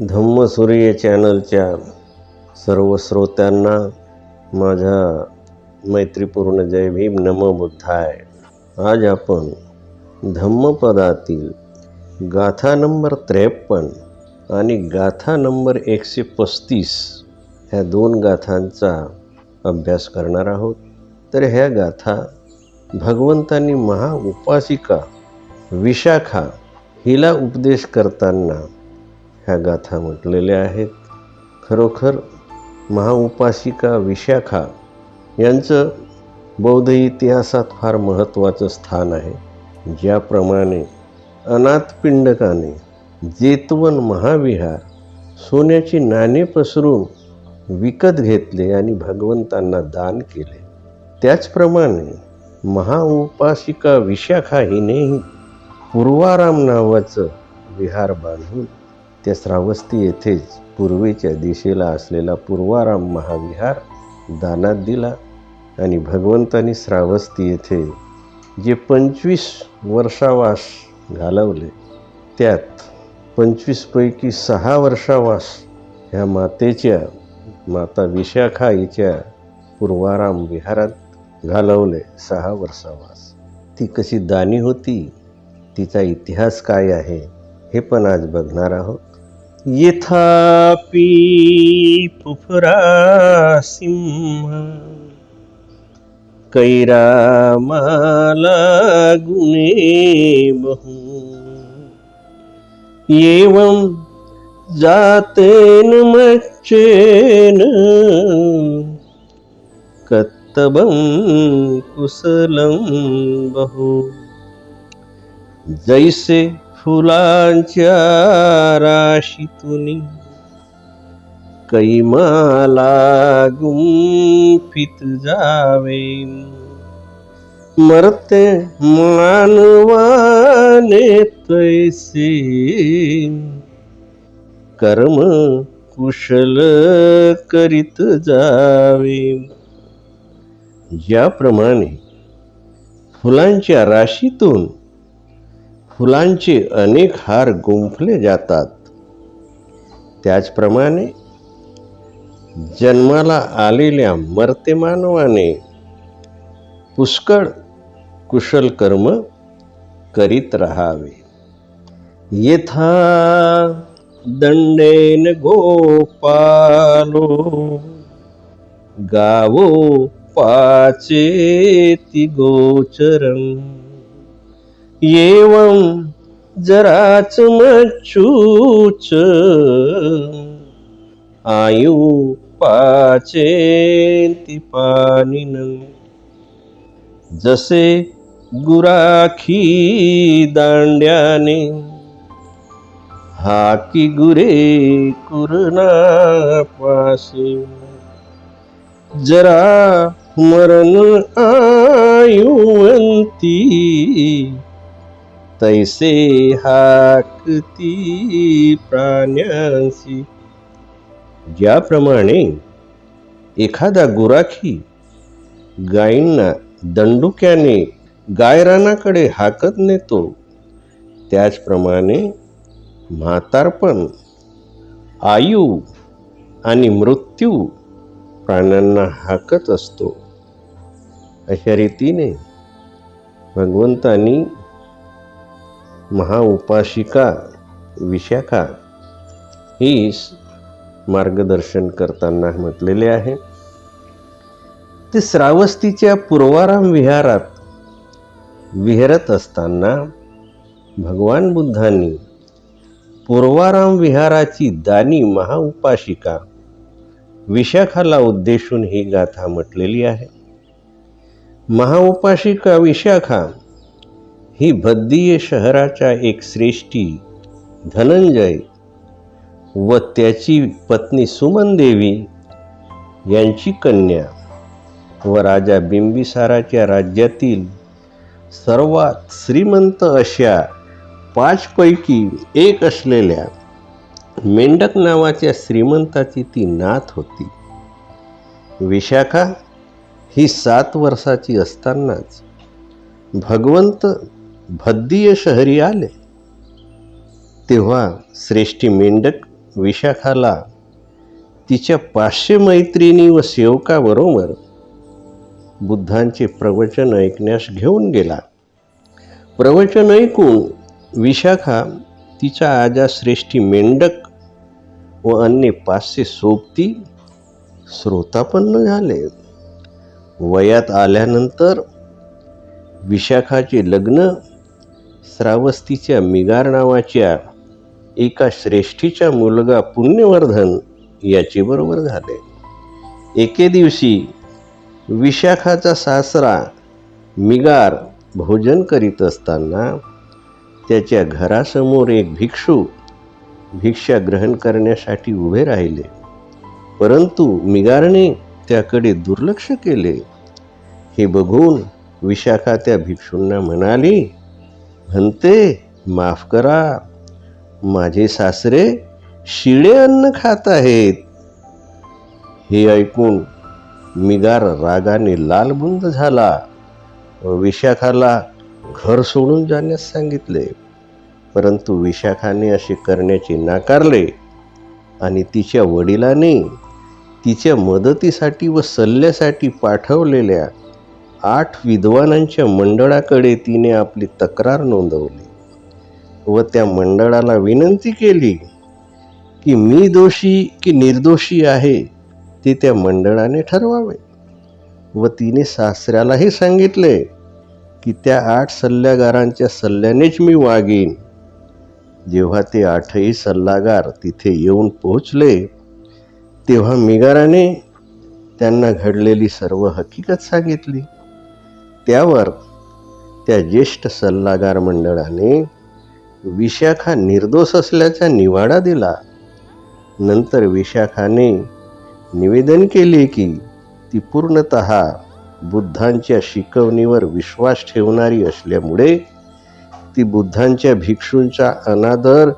धम्मसूर्य चॅनलच्या सर्व श्रोत्यांना माझा मैत्रीपूर्ण जय भीम नम बुद्धाय. आज आपण धम्मपदातील गाथा नंबर त्रेपन्न आणि गाथा नंबर एकशे पस्तीस ह्या दोन गाथांचा अभ्यास करणार आहोत. तर ह्या गाथा भगवंतांनी महाउपासिका विशाखा हिला उपदेश करताना ह्या गाथा म्हटलेल्या आहेत. खरोखर महाउपासिका विशाखा यांचं बौद्ध इतिहासात फार महत्त्वाचं स्थान आहे ज्याप्रमाणे अनाथपिंडकाने जेतवन महाविहार सोन्याची नाणे पसरून विकत घेतले आणि भगवंतांना दान केले. त्याचप्रमाणे महाउपासिका विशाखा हिनेही पूर्वाराम नावाचं विहार बांधून त्या श्रावस्ती येथेच पूर्वेच्या दिशेला असलेला पूर्वाराम महाविहार दानात दिला आणि भगवंतानी श्रावस्ती येथे जे पंचवीस वर्षावास घालवले त्यात पंचवीसपैकी सहा वर्षावास ह्या मातेच्या माता विशाखा हिच्या पूर्वाराम विहारात घालवले सहा वर्षावास. ती कशी दानी होती तिचा इतिहास काय आहे हे पण आज बघणार आहोत. यथापि पुफुरासिंह कैरामाला गुणे बहु। एवं जातेन मच्चेन कत्तबं कुशलं बहु। जैसे फुलांच्या राशीतून कैमाला गुंफित जावे. मरते मानवाने तैसे कर्म कुशल करीत जावे. ज्याप्रमाणे फुलांच्या राशीतून फुलांचे अनेक हार गुंफले जातात. त्याचप्रमाणे जन्माला आलेल्या मर्ते मानवाने पुष्कळ कुशल कर्म करीत राहावे. येथा दंडेन गोपालो गावो पाचेति गोचरम्. एवं जराच मच्छूच. आयु पाचेति पानिन जसे गुराखी दांड्याने. हाकी गुरे कुरना पासे. जरा मरण आयुवंती. तैसे हाकती प्राण्यांशी ज्याप्रमाणे एखादा गुराखी गायींना दंडुक्याने गायरानाकडे हाकत नेतो त्याचप्रमाणे म्हातारपण आयु आणि मृत्यू प्राण्यांना हाकत असतो. अशा रीतीने भगवंतांनी महाउपाशिका विशाखा ही मार्गदर्शन करताना म्हटलेले आहे. ते श्रावस्तीच्या पूर्वाराम विहारात विहरत असताना भगवान बुद्धांनी पूर्वाराम विहाराची दानी महाउपाशिका विशाखाला उद्देशून ही गाथा म्हटलेली आहे. महाउपाशिका विशाखा ही भद्दीय शहराच्या एक श्रेष्ठी धनंजय व त्याची पत्नी सुमन देवी यांची कन्या व राजा बिंबिसाराच्या राज्यातील सर्वात श्रीमंत अशा पाचपैकी एक असलेल्या मेंढक नावाच्या श्रीमंताची ती नात होती. विशाखा ही सात वर्षाची असतानाच भगवंत भद्दीय शहरी आले. तेव्हा श्रेष्ठी मेंढक विशाखाला तिच्या पाचशे मैत्रिणी व सेवकाबरोबर बुद्धांचे प्रवचन ऐकण्यास घेऊन गेला. प्रवचन ऐकून विशाखा तिचा आजा श्रेष्ठी मेंढक व अन्य पाचशे सोबती श्रोतापन्न झाले. वयात आल्यानंतर विशाखाचे लग्न श्रावस्तीच्या मिगार नावाच्या एका श्रेष्ठीचा मुलगा पुण्यवर्धन याचे बरोबर झाले. एके दिवशी विशाखाचा सासरा मिगार भोजन करीत असताना त्याच्या घरासमोर एक भिक्षू भिक्षा ग्रहण करण्यासाठी उभे राहिले. परंतु मिगारने त्याकडे दुर्लक्ष केले. हे बघून विशाखा त्या भिक्षूंना म्हणाली म्हणते माफ करा माझे सासरे शिळे अन्न खात आहेत. हे ऐकून मिगार रागाने लालबुंद झाला. व विशाखाला घर सोडून जाण्यास सांगितले. परंतु विशाखाने असे करण्याचे नाकारले आणि तिच्या वडिलांनी तिच्या मदतीसाठी व सल्ल्यासाठी पाठवलेल्या आठ विद्वानांच्या मंडळाकडे तिने आपली तक्रार नोंदवली व त्या मंडळाला विनंती केली की मी दोषी की निर्दोषी आहे ते त्या मंडळाने ठरवावे. व तिने सासऱ्यालाही सांगितले की त्या आठ सल्लागारांच्या सल्ल्यानेच मी वागीन. जेव्हा ते आठही सल्लागार तिथे येऊन पोहोचले तेव्हा मिगाराने त्यांना घडलेली सर्व हकीकत सांगितली. त्यावर त्या ज्येष्ठ सल्लागार मंडळाने विशाखा निर्दोष असल्याचा निवाडा दिला. नंतर विशाखाने निवेदन केले की ती पूर्णत बुद्धांच्या शिकवणीवर विश्वास ठेवणारी असल्यामुळे ती बुद्धांच्या भिक्षूंचा अनादर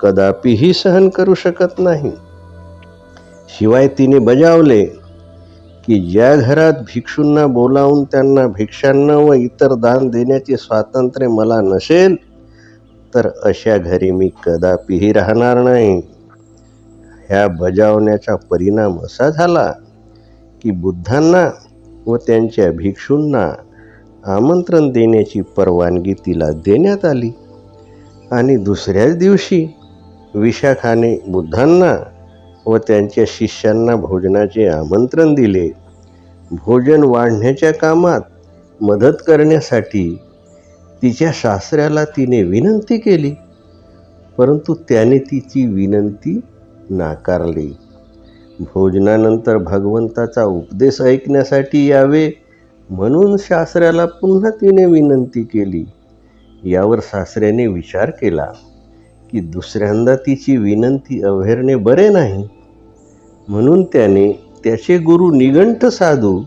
कदापिही सहन करू शकत नाही. शिवाय तिने बजावले की ज्या घरात भिक्षूंना बोलावून त्यांना भिक्षांना व इतर दान देण्याचे स्वातंत्र्य मला नसेल तर अशा घरी मी कदापिही राहणार नाही. ह्या बजावण्याचा परिणाम असा झाला की बुद्धांना व त्यांच्या भिक्षूंना आमंत्रण देण्याची परवानगी तिला देण्यात आली. आणि दुसऱ्याच दिवशी विशाखाने बुद्धांना व त्यांच्या शिष्यांना भोजनाचे आमंत्रण दिले. भोजन वाढण्याच्या कामात मदत करण्यासाठी तिच्या सासऱ्याला तिने विनंती केली. परंतु त्याने तिची विनंती नाकारली. भोजनानंतर भगवंताचा उपदेश ऐकण्यासाठी यावे म्हणून सासऱ्याला पुन्हा तिने विनंती केली. यावर सासऱ्याने विचार केला. की दुसऱ्यांदा तिची विनंती अव्हेरणे बरे नाही. म्हणून त्याने त्याचे गुरु निगंठ साधू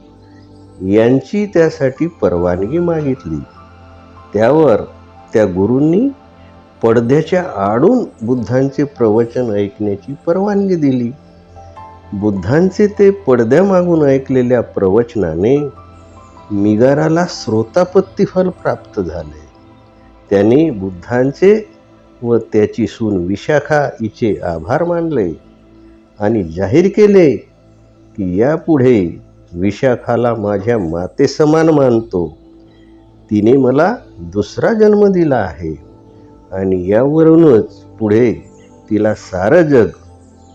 यांची त्यासाठी परवानगी मागितली. त्यावर त्या गुरूंनी पडद्याच्या आडून बुद्धांचे प्रवचन ऐकण्याची परवानगी दिली. बुद्धांचे ते पडद्यामागून ऐकलेल्या प्रवचनाने मिगाराला श्रोतापत्तीफल प्राप्त झाले. त्याने बुद्धांचे व त्याची सून विशाखा हिचे आभार मानले आणि जाहीर केले की यापुढे विशाखाला माझ्या मातेसमान मानतो. तिने मला दुसरा जन्म दिला आहे आणि यावरूनच पुढे तिला सारं जग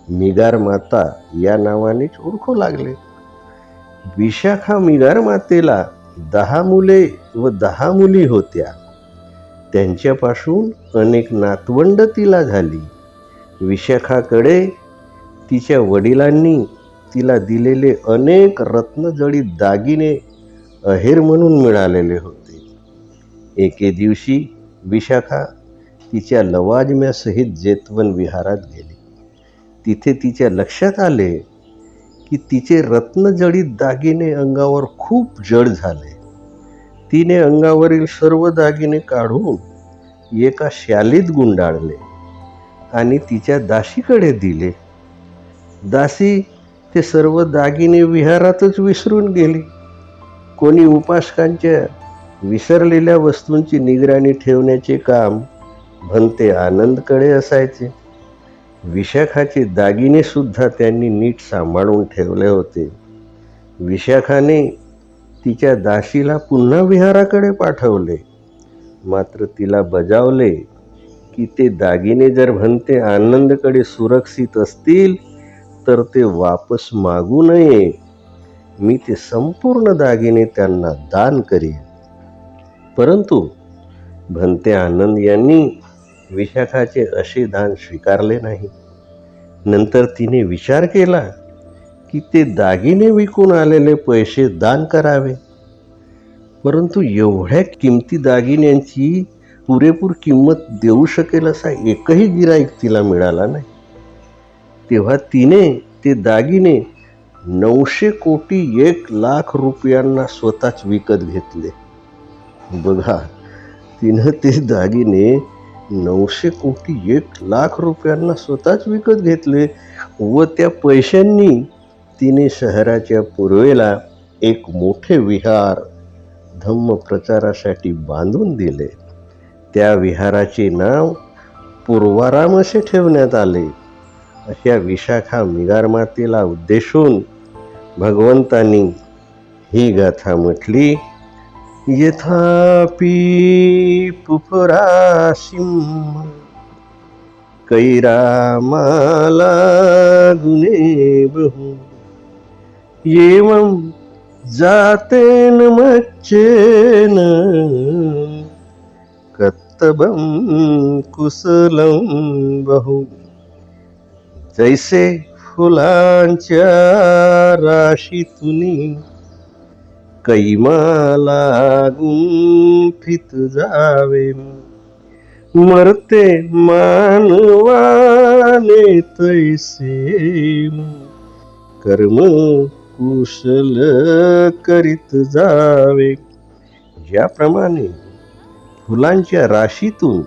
मिगार माता या नावानेच ओळखू लागले. विशाखा मिगार मातेला दहा मुले व दहा मुली होत्या. त्यांच्यापासून अनेक नातवंड तिला झाली. विशाखाकडे तिच्या वडिलांनी तिला दिलेले अनेक रत्नजडित दागिने अहेर म्हणून मिळालेले होते. एके दिवशी विशाखा तिच्या लवाजम्यासहित जेतवन विहारात गेली. तिथे तिच्या लक्षात आले की तिचे रत्नजडित दागिने अंगावर खूप जड झाले. तिने अंगावरील सर्व दागिने काढून एका शालीत गुंडाळले आणि तिच्या दासीकडे दिले. दासी ते सर्व दागिने विहारातच विसरून गेली. कोणी उपासकांच्या विसरलेल्या वस्तूंची निगराणी ठेवण्याचे काम भंते आनंदकडे असायचे. विशाखाचे दागिनेसुद्धा त्यांनी नीट सांभाळून ठेवले होते. विशाखाने तिच्या दाशीला पुन्हा विहाराकडे पाठवले. मात्र तिला बजावले की ते दागिने जर म्हणते आनंदकडे सुरक्षित असतील तर ते वापस मागू नये. मी ते संपूर्ण दागिने त्यांना दान करीन. परंतु भंते आनंद यांनी विशाखाचे असे दान स्वीकारले नाही. नंतर तिने विचार केला की ते दागिने विकून आलेले पैसे दान करावे. परंतु एवढ्या किमती दागिन्यांची पुरेपूर किंमत देऊ शकेल असा एकही गिराईक तिला मिळाला नाही. तेव्हा तिने ते दागिने नऊशे कोटी एक लाख रुपयांना स्वतःच विकत घेतले. बघा तिनं ते दागिने नऊशे कोटी एक लाख रुपयांना स्वतःच विकत घेतले व त्या पैशांनी तिने शहराच्या पूर्वेला एक मोठे विहार धम्म प्रचारासाठी बांधून दिले. त्या विहाराचे नाव पूर्वाराम असे ठेवण्यात आले. अशा विशाखा मिगारमातेला उद्देशून भगवंतांनी ही गाथा म्हटली यथापि पुपराशिं कैरामाला गुणे बहु एवं जातेन मच्चेन कत्तबं कुशलं बहु। जैसे फुलांच्या राशीतुनी कैमाला गुंफित जावे। मरते मानवाने तैसे कर्म कुशल करीत जावे. ज्याप्रमाणे फुलांच्या राशीतून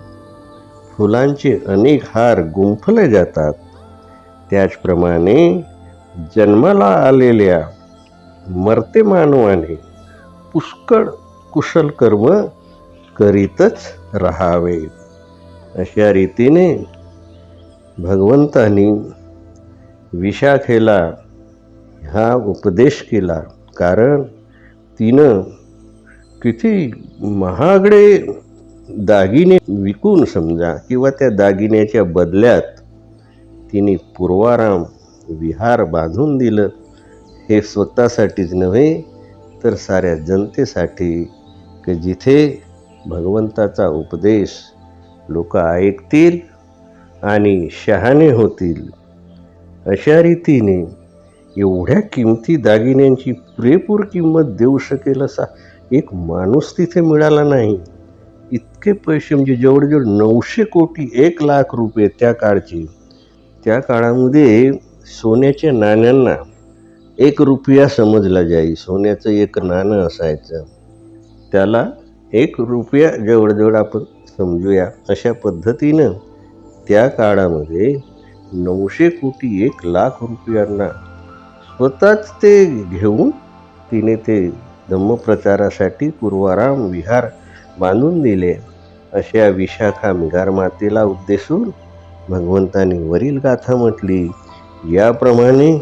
फुलांचे अनेक हार गुंफले जातात. त्याचप्रमाणे जन्माला आलेल्या मरते मानवाने पुष्कळ कुशल कर्म करीतच राहावे. अशा रीतीने भगवंतानी विशाखेला हा उपदेश केला. कारण तिनं किती महागडे दागिने विकून समजा किंवा त्या दागिन्याच्या बदल्यात तिने पूर्वाराम विहार बांधून दिलं. हे स्वतःसाठीच नव्हे तर साऱ्या जनतेसाठी की जिथे भगवंताचा उपदेश लोक ऐकतील आणि शहाणे होतील अशा रीतीने एवढ्या किमती दागिन्यांची पुरेपूर किंमत देऊ शकेल असा एक माणूस तिथे मिळाला नाही. इतके पैसे म्हणजे जवळजवळ नऊशे कोटी एक लाख रुपये त्या काळचे. त्या काळामध्ये सोन्याच्या नाण्यांना एक रुपया समजला जाई सोन्याचं एक नाणं असायचं. त्याला एक रुपया जवळजवळ आपण समजूया. अशा पद्धतीनं त्या काळामध्ये नऊशे कोटी एक लाख रुपयांना स्वतःच ते घेऊन तिने ते धम्मप्रचारासाठी पूर्वाराम विहार बांधून दिले. अशा विशाखा मिगार मातेला उद्देशून भगवंतानी वरील गाथा म्हटली. याप्रमाणे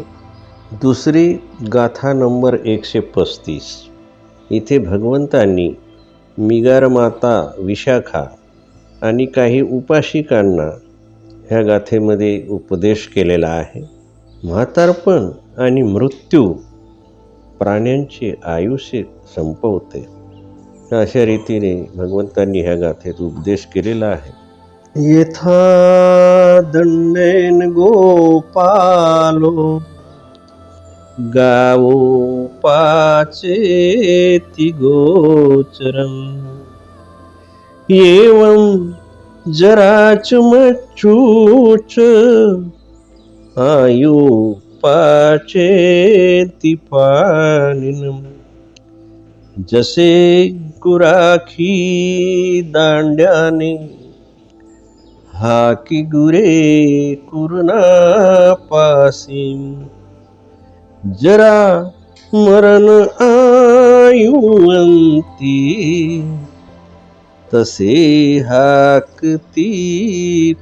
दुसरी गाथा नंबर एकशे पस्तीस. इथे भगवंतांनी मिगार माता विशाखा आणि काही उपाशिकांना ह्या गाथेमध्ये उपदेश केलेला आहे. म्हातारपण आणि मृत्यू प्राण्यांचे आयुष्य संपवते. अशा रीतीने भगवंतांनी ह्या गाथेत उपदेश केलेला आहे. यथा दंडेन गोपालो गावो पाचेति गोचरम् एवं जराचमच्चूच आयु पाचेति पानिनम् जसे गुराखी दांड्याने हाकी गुरे कुरना पासीम जरा मरण आयुवंती तसे हाकती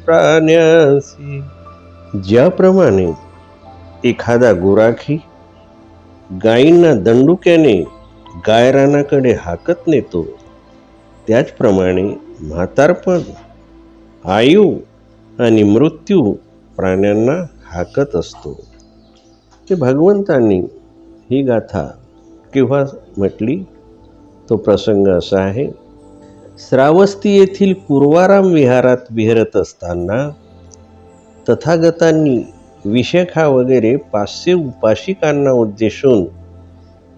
प्राण्यासी ज्याप्रमाणे एखादा गुराखी गायींना दंडुक्याने गायरानाकडे हाकत नेतो त्याचप्रमाणे म्हातारपण आयु आणि मृत्यू प्राण्यांना हाकत असतो. ते भगवंतांनी ही गाथा केव्हा म्हटली? तो प्रसंग असा आहे श्रावस्ती येथील पूर्वाराम विहारात विहरत असताना तथागतांनी विशेखा वगैरे पाचशे उपाशिकांना उद्देशून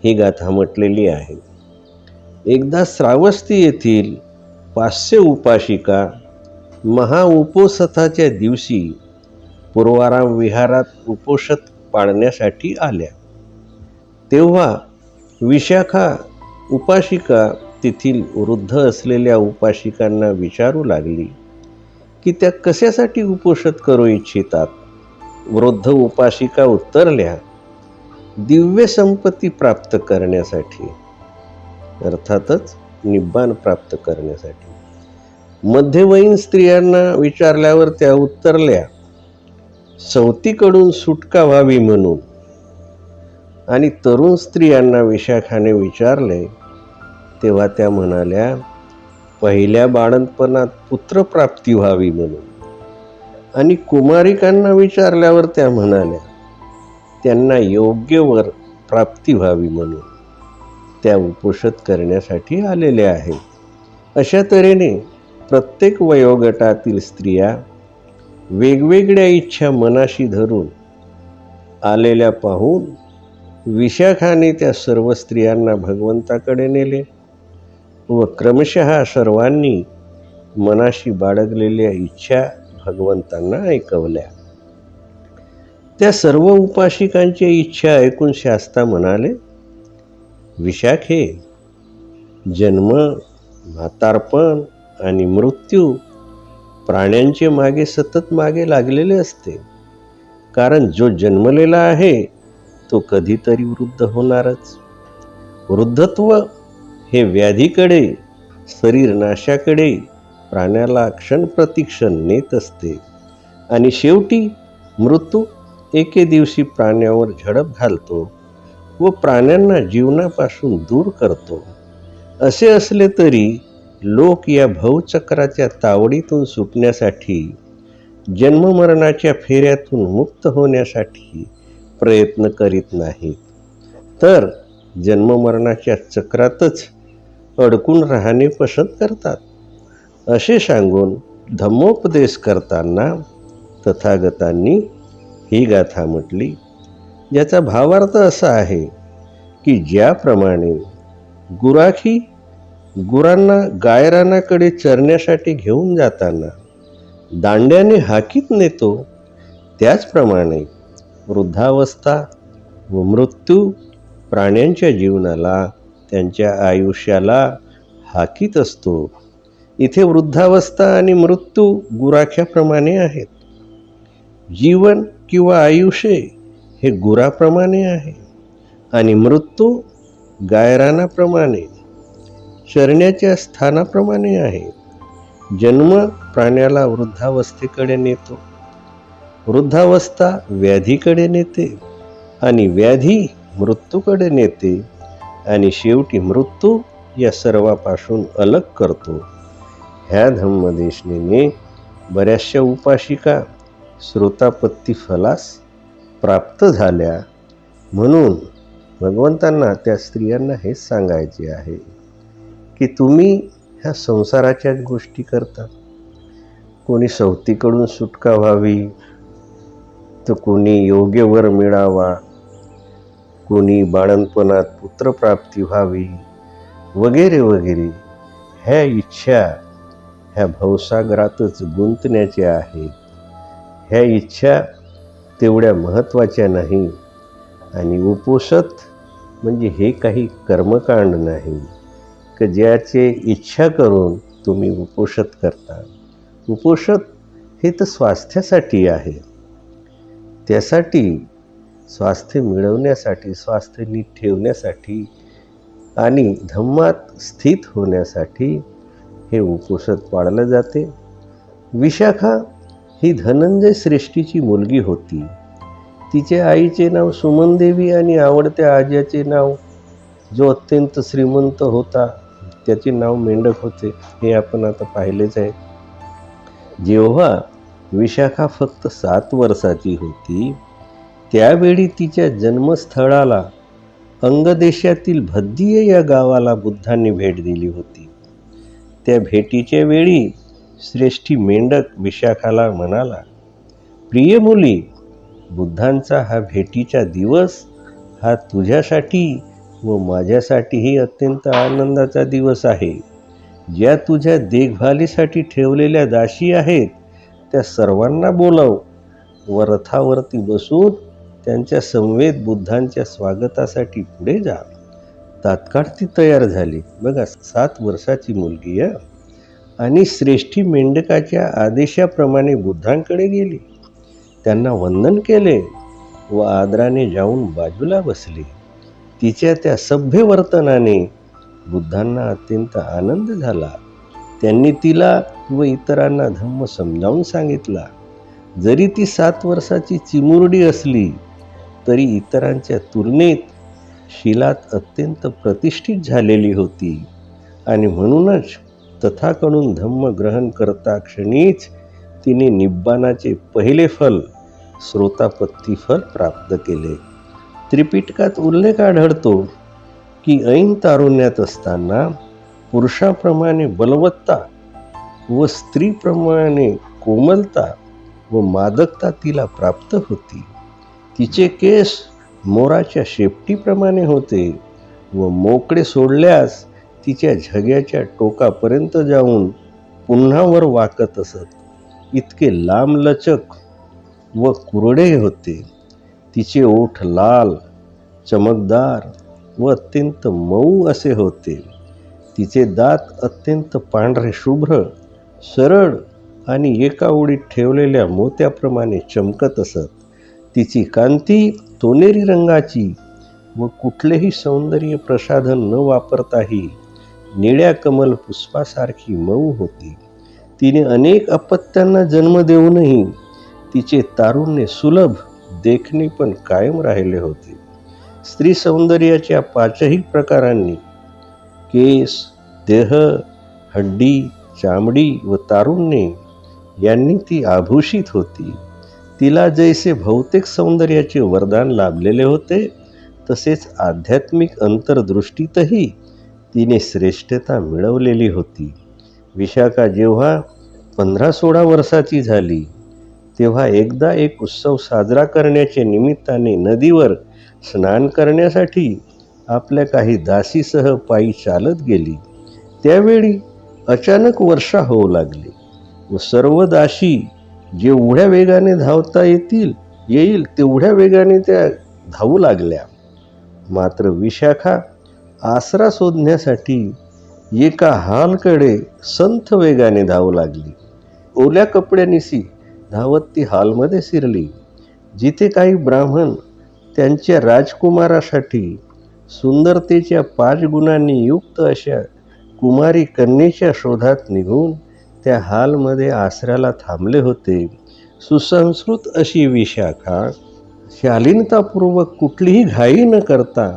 ही गाथा म्हटलेली आहे. एकदा श्रावस्ती येथील पाचशे उपाशिका महाउपोसथाच्या दिवशी पूर्वाराम विहारात उपोषत पाळण्यासाठी आल्या. तेव्हा विशाखा उपाशिका तेथील वृद्ध असलेल्या उपाशिकांना विचारू लागली. की त्या कशासाठी उपोषित करू इच्छितात? वृद्ध उपाशिका उत्तरल्या दिव्य संपत्ती प्राप्त करण्यासाठी अर्थातच निब्बाण प्राप्त करण्यासाठी. मध्यवयीन स्त्रियांना विचारल्यावर त्या उत्तरल्या सवतीकडून सुटका व्हावी म्हणून. आणि तरुण स्त्रियांना विशाखाने विचारले तेव्हा त्या म्हणाल्या पहिल्या बाळंतपणात पुत्रप्राप्ती व्हावी म्हणून. आणि कुमारिकांना विचारल्यावर त्या म्हणाल्या त्यांना योग्य वर प्राप्ती व्हावी म्हणून. त्या उपोषत करण्यासाठी आलेल्या आहेत. अशा तऱ्हेने प्रत्येक वयोगटातील स्त्रिया वेगवेगळ्या इच्छा मनाशी धरून आलेल्या पाहून विशाखाने त्या सर्व स्त्रियांना भगवंताकडे नेले. व क्रमशः सर्वांनी मनाशी बाळगलेल्या इच्छा भगवंतांना ऐकवल्या. त्या सर्व उपाशिकांची इच्छा ऐकून शास्ता म्हणाले विशाखे जन्म म्हातारपण आणि मृत्यू प्राण्यांचे मागे सतत मागे लागलेले असते. कारण जो जन्मलेला आहे तो कधीतरी वृद्ध होणारच. वृद्धत्व हे व्याधीकडे शरीर नाशाकडे प्राण्याला क्षण प्रतिक्षण नेत असते. आणि शेवटी मृत्यू एके दिवशी प्राण्यावर झडप घालतो व प्राण्यांना जीवनापासून दूर करतो. असे असले तरी लोक या भवचक्राच्या तावडीतून सुटण्यासाठी जन्ममरणाच्या फेऱ्यातून मुक्त होण्यासाठी प्रयत्न करीत नाहीत. तर जन्ममरणाच्या चक्रातच अडकून राहणे पसंत करतात. असे सांगून धम्मोपदेश करताना तथागतांनी ही गाथा म्हटली. ज्याचा भावार्थ असा आहे की ज्याप्रमाणे गुराखी गुरांना गायरानाकडे चरण्यासाठी घेऊन जाताना दांड्याने हाकीत नेतो त्याचप्रमाणे वृद्धावस्था व मृत्यू प्राण्यांच्या जीवनाला त्यांच्या आयुष्याला हाकीत असतो. इथे वृद्धावस्था आणि मृत्यू गुराख्याप्रमाणे आहेत. जीवन किंवा आयुष्य हे गुराप्रमाणे आहे. आणि मृत्यू गायरानाप्रमाणे चरण्याच्या स्थानाप्रमाणे आहे. जन्म प्राण्याला वृद्धावस्थेकडे नेतो. वृद्धावस्था व्याधीकडे नेते आणि व्याधी मृत्यूकडे नेते. आणि शेवटी मृत्यू या सर्वापासून अलग करतो. ह्या धम्मदेशनेने बऱ्याचशा उपाशिका श्रोतापत्ती फलास प्राप्त झाल्या. म्हणून भगवंतांना त्या स्त्रियांना हेच सांगायचे आहे की तुम्ही ह्या संसाराच्याच गोष्टी करता. कोणी सवतीकडून सुटका व्हावी तर कोणी योग्य वर मिळावा कोणी बाळणपणात पुत्रप्राप्ती व्हावी? वगैरे वगैरे. ह्या इच्छा ह्या भवसागरातच गुंतण्याच्या आहेत ह्या इच्छा तेवढ्या महत्त्वाच्या नाही. आणि उपोषत म्हणजे हे काही कर्मकांड नाही. की ज्याचे इच्छा करून तुम्ही उपोषत करता. उपोषत हे तर स्वास्थ्यासाठी आहे. त्यासाठी स्वास्थ्य मिळवण्यासाठी स्वास्थ्य नीट ठेवण्यासाठी आणि धम्मात स्थित होण्यासाठी हे उपोषण पाळलं जाते. विशाखा ही धनंजय श्रेष्ठीची मुलगी होती. तिच्या आईचे नाव सुमनदेवी आणि आवडत्या आज्याचे नाव जो अत्यंत श्रीमंत होता त्याचे नाव मेंढक होते. हे आपण आता पाहिलेच आहे. जेव्हा विशाखा फक्त सात वर्षाची होती त्यावेळी तिच्या जन्मस्थळाला अंगदेशातील भद्दीय या गावाला बुद्धांनी भेट दिली होती. त्या भेटीच्या वेळी श्रेष्ठी मेंढक विशाखाला म्हणाला प्रिय मुली बुद्धांचा हा भेटीचा दिवस हा तुझ्यासाठी व माझ्यासाठीही अत्यंत आनंदाचा दिवस आहे. ज्या तुझ्या देखभालीसाठी ठेवलेल्या दाशी आहेत त्या सर्वांना बोलव. व रथावरती बसून त्यांच्या संवेद बुद्धांच्या स्वागतासाठी पुढे जा. तात्काळ ती तयार झाली. बघा सात वर्षाची मुलगी आहे आणि श्रेष्ठी मेंढकाच्या आदेशाप्रमाणे बुद्धांकडे गेली. त्यांना वंदन केले व आदराने जाऊन बाजूला बसली. तिच्या त्या सभ्य वर्तनाने बुद्धांना अत्यंत आनंद झाला. त्यांनी तिला व इतरांना धम्म समजावून सांगितला. जरी ती सात वर्षाची चिमुरडी असली तरी इतरांच्या तुलनेत शिलात अत्यंत प्रतिष्ठित झालेली होती. आणि म्हणूनच तथाकडून धम्म ग्रहण करता क्षणीच तिने निब्बानाचे पहिले फल श्रोतापत्ती फल प्राप्त केले. त्रिपिटकात उल्लेख आढळतो की ऐन तारुण्यात असताना पुरुषाप्रमाणे बलवत्ता व स्त्रीप्रमाणे कोमलता व मादकता तिला प्राप्त होती. तिचे केस मोराच्या शेपटीप्रमाणे होते व मोकळे सोडल्यास तिच्या झग्याच्या टोकापर्यंत जाऊन पुन्हा वर वाकत असत. इतके लांबलचक व कुरडे होते. तिचे ओठ लाल चमकदार व अत्यंत मऊ असे होते. तिचे दात अत्यंत पांढरे शुभ्र सरळ आणि एका ओळीत ठेवलेल्या मोत्याप्रमाणे चमकत असत. तिची कांती सोनेरी रंगाची व कुठलेही सौंदर्य प्रसाधन न वापरताही निळ्या कमल पुष्पासारखी मऊ होती. तिने अनेक अपत्यांना जन्म देऊनही तिचे तारुण्य सुलभ देखणे पण कायम राहिले होते. स्त्री सौंदर्याच्या पाचही प्रकारांनी केस देह हड्डी चामडी व तारुण्य यांनी ती आभूषित होती. तिला जैसे भौतिक सौंदर्याचे वरदान लाभलेले होते तसेच आध्यात्मिक अंतर्दृष्टीतही तिने श्रेष्ठता मिळवलेली होती. विशाखा जेव्हा पंधरा सोळा वर्षाची झाली तेव्हा एकदा एक उत्सव साजरा करण्याच्या निमित्ताने नदीवर स्नान करण्यासाठी आपल्या काही दासीसह पायी चालत गेली. त्यावेळी अचानक वर्षा होऊ लागली व सर्व दासी जेवढ्या वेगाने धावता येतील येईल तेवढ्या वेगाने त्या धावू लागल्या. मात्र विशाखा आसरा शोधण्यासाठी एका हालकडे संथ वेगाने धावू लागली. ओल्या कपड्यानिशी धावत ती हालमध्ये शिरली जिथे काही ब्राह्मण त्यांच्या राजकुमारासाठी सुंदरतेच्या पाच गुणांनी युक्त अशा कुमारी कन्येच्या शोधात निघून त्या हालमध्ये आसऱ्याला थांबले होते. सुसंस्कृत अशी विशाखा शालीनतापूर्वक कुठलीही घाई न करता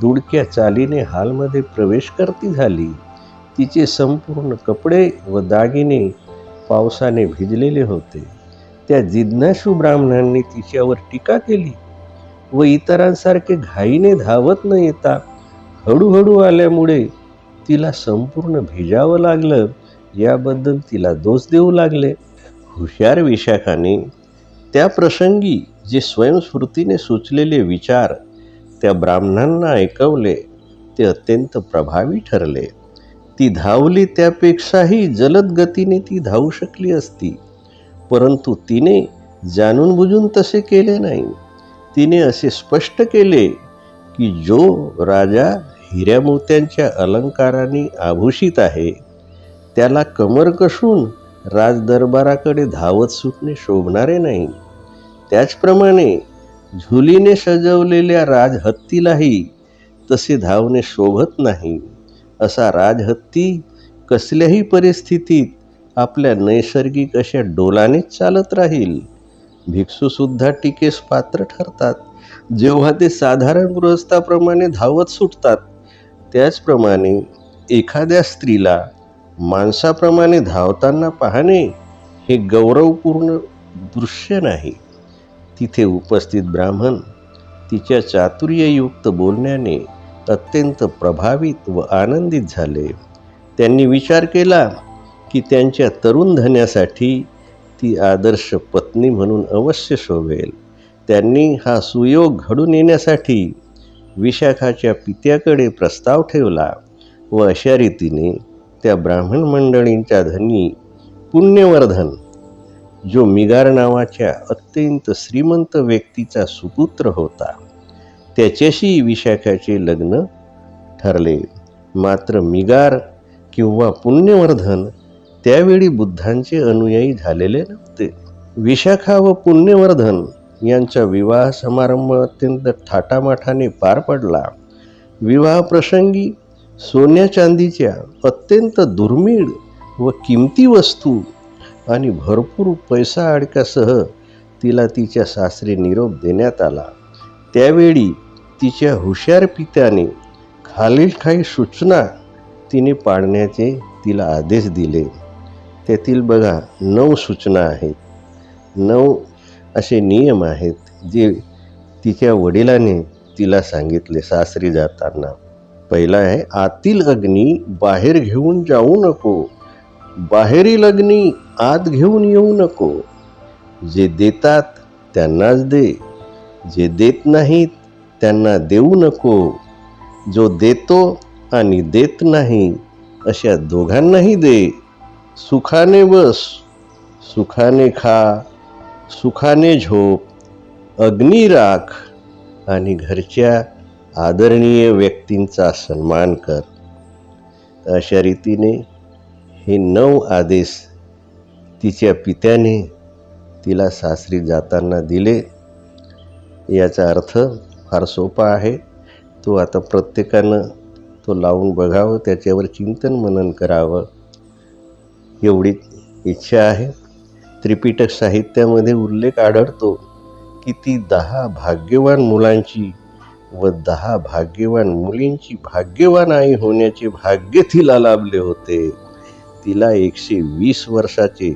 दुडक्या चालीने हालमध्ये प्रवेश करती झाली. तिचे संपूर्ण कपडे व दागिने पावसाने भिजलेले होते. त्या जिज्ञासू ब्राह्मणांनी तिच्यावर टीका केली व इतरांसारखे घाईने धावत न येता हळूहळू आल्यामुळे तिला संपूर्ण भिजावं लागलं. याबद्दल तिला दोष देऊ लागले. हुशार विशाखाने त्या प्रसंगी जे स्वयंस्फूर्तीने सुचलेले विचार त्या ब्राह्मणांना ऐकवले ते अत्यंत प्रभावी ठरले. ती धावली त्यापेक्षाही जलद गतीने ती धावू शकली असती परंतु तिने जाणून बुजून तसे केले नाही. तिने असे स्पष्ट केले की जो राजा हिऱ्या मोत्यांच्या अलंकाराने आभूषित आहे त्याला कमर कसून राजदरबाराकडे धावत सुटणे शोभणारे नाही. त्याचप्रमाणे झुलीने सजवलेल्या राजहत्तीलाही तसे धावणे शोभत नाही. असा राजहत्ती कसल्याही परिस्थितीत आपल्या नैसर्गिक अशा डोलानेच चालत राहील. भिक्षूसुद्धा टीकेस पात्र ठरतात. जेव्हा ते साधारण गृहस्थाप्रमाणे धावत सुटतात त्याचप्रमाणे एखाद्या स्त्रीला माणसाप्रमाणे धावताना पाहणे हे गौरवपूर्ण दृश्य नाही. तिथे उपस्थित ब्राह्मण तिच्या चातुर्ययुक्त बोलण्याने अत्यंत प्रभावित व आनंदित झाले. त्यांनी विचार केला की त्यांच्या तरुण धन्यासाठी ती आदर्श पत्नी म्हणून अवश्य शोभेल. त्यांनी हा सुयोग घडून येण्यासाठी विशाखाच्या पित्याकडे प्रस्ताव ठेवला व अशा रीतीने त्या ब्राह्मण मंडळींच्या धनी पुण्यवर्धन जो मिगार नावाच्या अत्यंत श्रीमंत व्यक्तीचा सुपुत्र होता त्याच्याशी विशाखाचे लग्न ठरले. मात्र मिगार किंवा पुण्यवर्धन त्यावेळी बुद्धांचे अनुयायी झालेले नव्हते. विशाखा व पुण्यवर्धन यांचा विवाह समारंभ अत्यंत थाटामाठाने पार पडला. विवाहप्रसंगी सोन्या चांदीच्या अत्यंत दुर्मिळ व किमती वस्तू आणि भरपूर पैसा अडक्यासह तिला तिच्या सासरी निरोप देण्यात आला. त्यावेळी तिच्या हुशार पित्याने खालील काही सूचना तिने पाळण्याचे तिला आदेश दिले. त्यातील बघा नऊ सूचना आहेत. नऊ असे नियम आहेत जे तिच्या वडिलाने तिला सांगितले सासरी जाताना. पहिला आहे आतील अग्नी बाहेर घेऊन जाऊ नको. बाहेरील अग्नी आत घेऊन येऊ नको. जे देतात त्यांनाच दे. जे देत नाहीत त्यांना देऊ नको. जो देतो आणि देत नाही अशा दोघांनाही दे. सुखाने बस. सुखाने खा. सुखाने झोप. अग्नी राख. आणि घरच्या आदरणीय व्यक्तींचा सन्मान कर. अशा रीतीने हे नऊ आदेश तिच्या पित्याने तिला सासरी जाताना दिले. याचा अर्थ फार सोपा आहे. तो आता प्रत्येकानं तो लावून बघावं त्याच्यावर चिंतन मनन करावं. एवढी इच्छा आहे. त्रिपिटक साहित्यामध्ये उल्लेख आढळतो की ती दहा भाग्यवान मुलांची व दहा भाग्यवान मुलींची भाग्यवान आई होण्याचे भाग्य तिला लाभले होते. तिला एकशे वीस वर्षाचे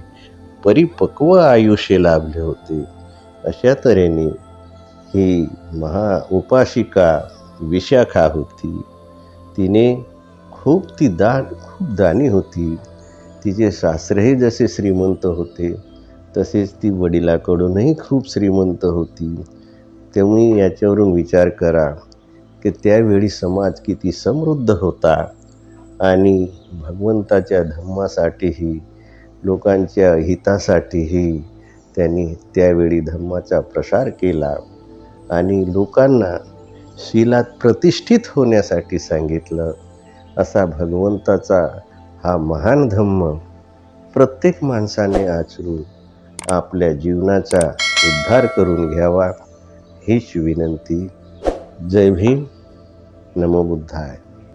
परिपक्व आयुष्य लाभले होते. अशा तऱ्हेने ही महा उपासिका विशाखा होती. तिने खूप ती दान खूप दानी होती. तिचे सासरेही जसे श्रीमंत होते तसेच ती वडिलाकडूनही खूप श्रीमंत होती. तुम्ही याच्यावरून विचार करा की त्यावेळी समाज किती समृद्ध होता. आणि भगवंताच्या धम्मासाठीही लोकांच्या हितासाठीही त्यांनी त्यावेळी धम्माचा प्रसार केला. आणि लोकांना शीलात प्रतिष्ठित होण्यासाठी सांगितलं. असा भगवंताचा हा महान धम्म प्रत्येक माणसाने आचरून आपल्या जीवनाचा उद्धार करून घ्यावा. हीच विनंती जय भीम. नमो बुद्धाय.